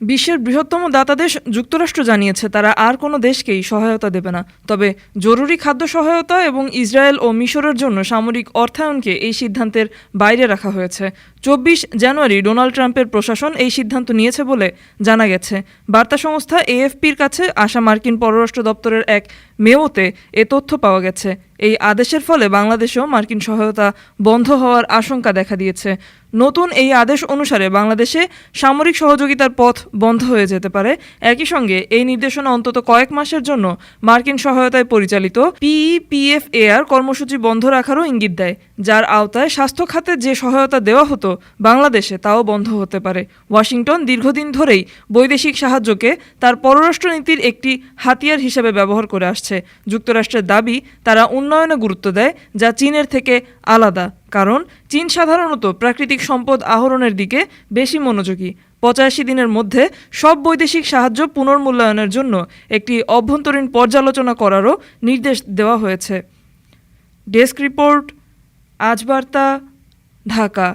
বিশ্বের বৃহত্তম দাতা দেশ যুক্তরাষ্ট্র জানিয়েছে, তারা আর কোনো দেশকেই সহায়তা দেবে না। তবে জরুরি খাদ্য সহায়তা এবং ইসরায়েল ও মিশরের জন্য সামরিক অর্থায়নকে এই সিদ্ধান্তের বাইরে রাখা হয়েছে। চব্বিশ জানুয়ারি ডোনাল্ড ট্রাম্পের প্রশাসন এই সিদ্ধান্ত নিয়েছে বলে জানা গেছে। বার্তা সংস্থা এএফপির কাছে আসা মার্কিন পররাষ্ট্র দপ্তরের এক মেমোতে এ তথ্য পাওয়া গেছে। এই আদেশের ফলে বাংলাদেশেও মার্কিন সহায়তা বন্ধ হওয়ার আশঙ্কা দেখা দিয়েছে। নতুন এই আদেশ অনুসারে বাংলাদেশে সামরিক সহযোগিতার পথ বন্ধ হয়ে যেতে পারে। একই সঙ্গে এই নির্দেশনা অন্তত কয়েক মাসের জন্য মার্কিন সহায়তায় পরিচালিত পিইপিএফএআর কর্মসূচি বন্ধ রাখারও ইঙ্গিত দেয়, যার আওতায় স্বাস্থ্য খাতে যে সহায়তা দেওয়া হতো বাংলাদেশে তাও বন্ধ হতে পারে। ওয়াশিংটন দীর্ঘদিন ধরেই বৈদেশিক সাহায্যকে তার পররাষ্ট্রনীতির একটি হাতিয়ার হিসেবে ব্যবহার করে আসছে। যুক্তরাষ্ট্রের দাবি, তারা উন্নয়নে গুরুত্ব দেয়, যা চীনের থেকে আলাদা। কারণ চীন সাধারণত প্রাকৃতিক সম্পদ আহরণের দিকে বেশি মনোযোগী। পঁচাশি দিনের মধ্যে সব বৈদেশিক সাহায্য পুনর্মূল্যায়নের জন্য একটি অভ্যন্তরীণ পর্যালোচনা করারও নির্দেশ দেওয়া হয়েছে। Desk report, Ajbarta, Dhaka.